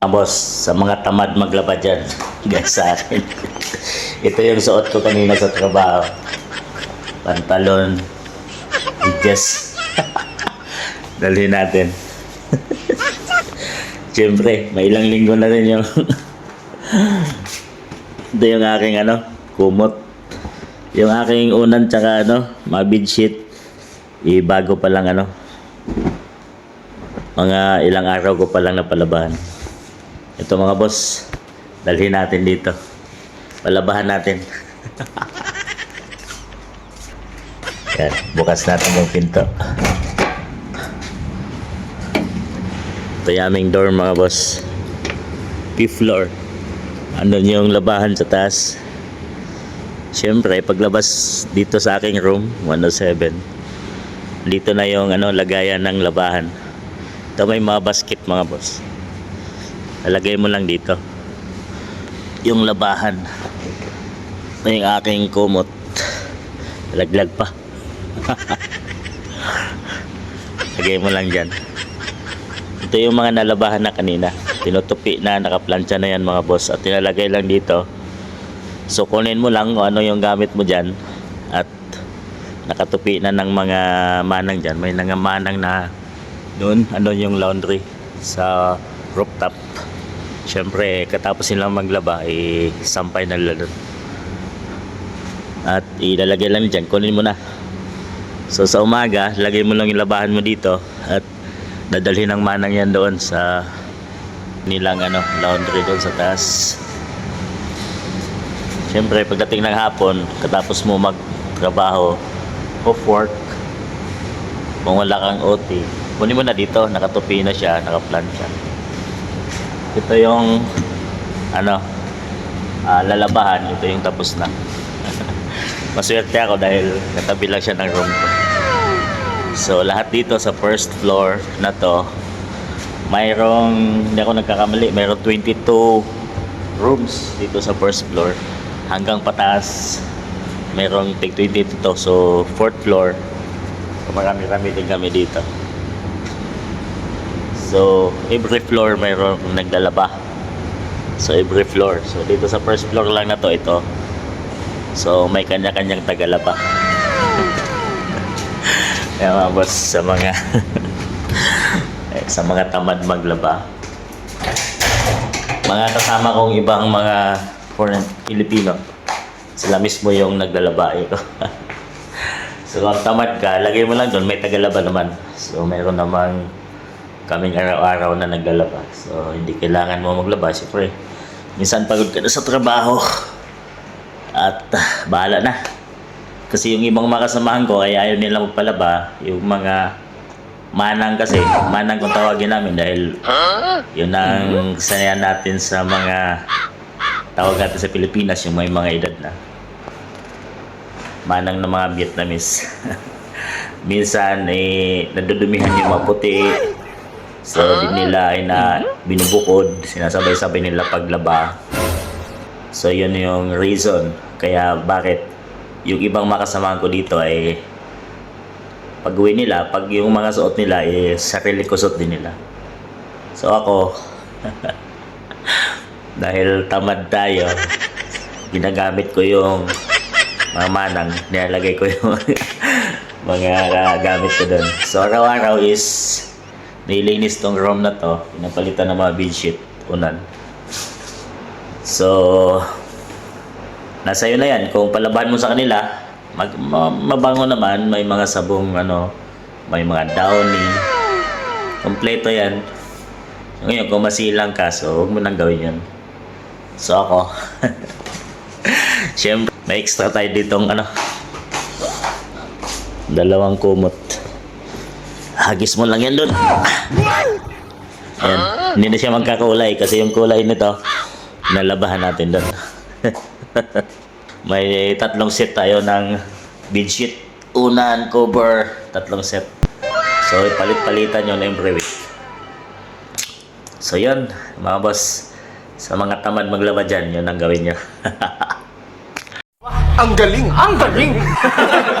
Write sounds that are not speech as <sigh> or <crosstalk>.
Mga boss, sa mga tamad maglaba dyan, <laughs> guys sa akin. Ito yung suot ko kanina sa trabaho. Pantalon, medyas. <laughs> Dalhin natin. <laughs> Siyempre, may ilang linggo na rin yung Ito yung aking ano, kumot. Yung aking unan tsaka ano, mga bedsheet. Eh, bago pa lang ano. Mga ilang araw ko pa lang napalabahan. Ito mga boss, dalhin natin dito. Palabahan natin. <laughs> Yan, bukas natin yung pinto. Ito yung door mga boss. Fifth floor. Andun yung labahan sa taas. Siyempre, paglabas dito sa aking room, 107. Dito na yung ano, lagayan ng labahan. Ito may mga basket mga boss. Lalagay mo lang dito. Yung labahan. Yung aking kumot. Laglag pa. <laughs> Lagay mo lang dyan. Ito yung mga nalabahan na kanina. Tinutupi na, nakaplansya na yan mga boss. At tinalagay lang dito. So kunin mo lang kung ano yung gamit mo dyan. At nakatupi na ng mga manang dyan. May mga manang na doon, ano yung laundry sa rooftop. Siyempre, katapos nilang maglaba, eh, sampay na nila doon. At ilalagay lang dyan, kunin mo na. So sa umaga, lagay mo lang yung labahan mo dito at dadalhin ng manang yan doon sa nilang ano, laundry doon sa taas. Siyempre, pagdating ng hapon, katapos mo magtrabaho, off work, kung wala kang OT, kunin mo na dito, nakatupi na siya, nakaplan siya. Ito yung ano, ah, lalabahan, ito yung tapos na. <laughs> Maswerte ako dahil katabi lang siya ng room ko. So lahat dito sa first floor na to, mayroong, hindi ako nagkakamali, mayroong 22 rooms dito sa first floor. Hanggang pataas, mayroong tig 22 to. So fourth floor, marami-rami din kami dito. So every floor mayroong naglalaba. So every floor. So dito sa first floor lang na to ito. So may kanya-kanyang tagalaba. <laughs> Kaya mga boss sa mga eh, <laughs> sa mga tamad maglaba. Mga kasama kong ibang mga foreign Filipino. Sila mismo yung naglalaba ito. <laughs> so kung tamad ka, lagay mo lang doon, may tagalaba naman. So mayroon namang kaming araw-araw na naglalaba. So hindi kailangan mo maglaba, siyempre. Minsan pagod ka na sa trabaho. At ah, bahala na. Kasi yung ibang mga kasamahan ko ay ayaw nila magpalaba. Yung mga manang kasi, manang kung tawagin namin dahil yun ang sanayan natin sa mga tawag natin sa Pilipinas, yung may mga edad na. Manang ng mga Vietnamese. <laughs> Minsan, eh, nadudumihan yung mga puti. So, di nila ay na binubukod. Sinasabay-sabay nila paglaba. So, yun yung reason. Kaya bakit yung ibang makasamahan ko dito ay pag uwi nila, pag yung mga suot nila, eh, sarili ko suot din nila. So ako, <laughs> dahil tamad tayo, ginagamit ko yung mga manang, nilalagay ko yung <laughs> mga gamit ko doon. So araw-araw is nilinis tong room na to, pinapalitan ng mga bedsheet, unan. So, nasa iyo na yan. Kung palabahan mo sa kanila, mag, ma- mabango naman. May mga sabong, ano, may mga downy. Kompleto yan. Ngayon, kung masilang ka, so huwag mo nang gawin yan. So ako, <laughs> Siyempre, may extra tayo ditong ano, dalawang kumot. Hagis mo lang yan doon. Ayan. Hindi na siya magkakulay kasi yung kulay nito, nalabahan natin doon. <laughs> May tatlong set tayo ng bedsheet. Unan, cover, tatlong set. So, ipalit-palitan yun every week. So, yun, mga boss. Sa mga tamad maglaba dyan, yun ang gawin nyo. <laughs> Ang galing! Ang galing! <laughs>